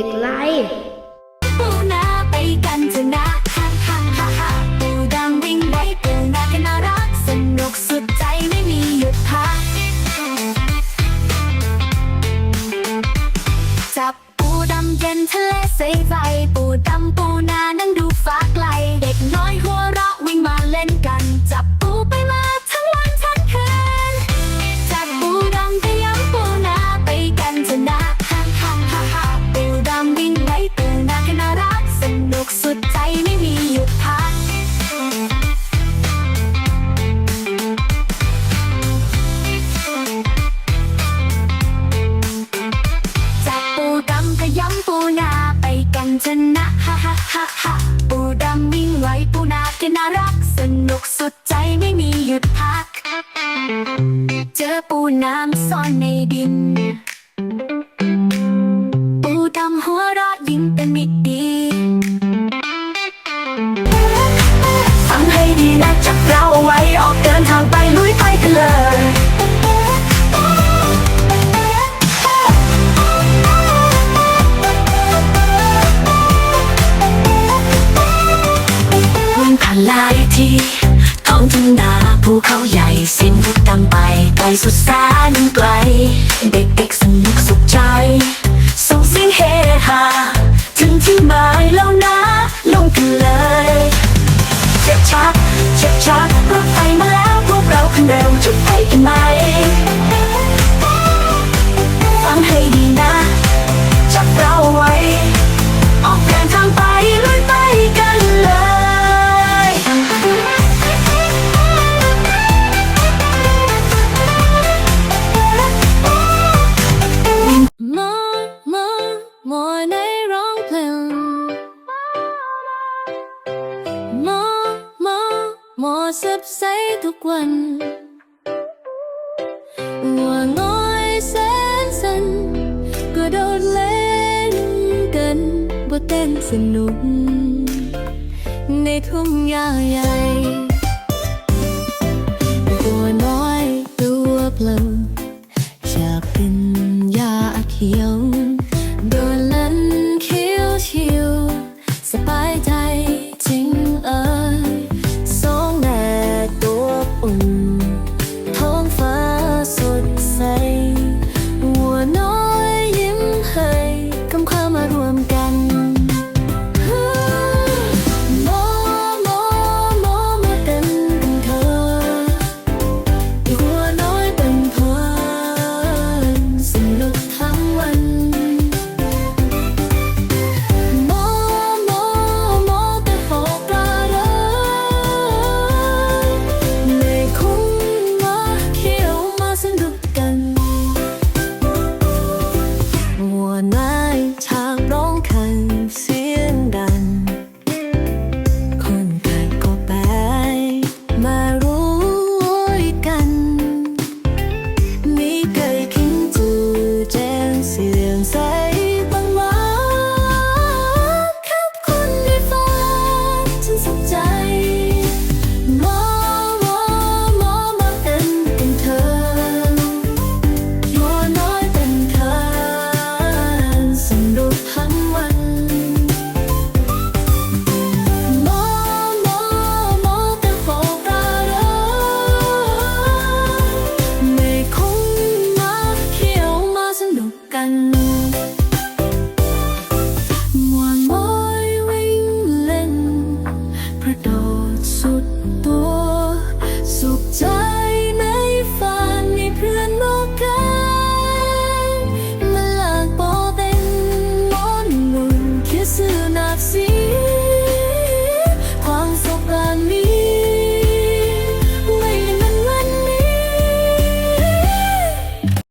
็กไล่ปูนาไปกันจะนะฮ่าฮ่าฮ่าฮ่าปูดัวิ่งไล่ปูนากันน่ารักสนุกสุดใจไม่มีหยุดพักจับปูดำเย็นทะเลใสใสปูดำปูนานั่ง อนในดิน ปูดำหัวรอดยิ้มเป็นมิตรดีฟังให้ดีนะจับเราเอาไว้ออกเดินทางไปลุยไปกันเลยวิ่งผ่าหลายที่ท้องทุ่งนาภูเขาใหญ่สียงพูดดังไปไกลสุดแสน 磨蝕洗ทุกวัน หัวงอยแสนสันก็โดดเล่นกันบ่เต้นสนุก ในทุ่งหญ้าใหญ่ 感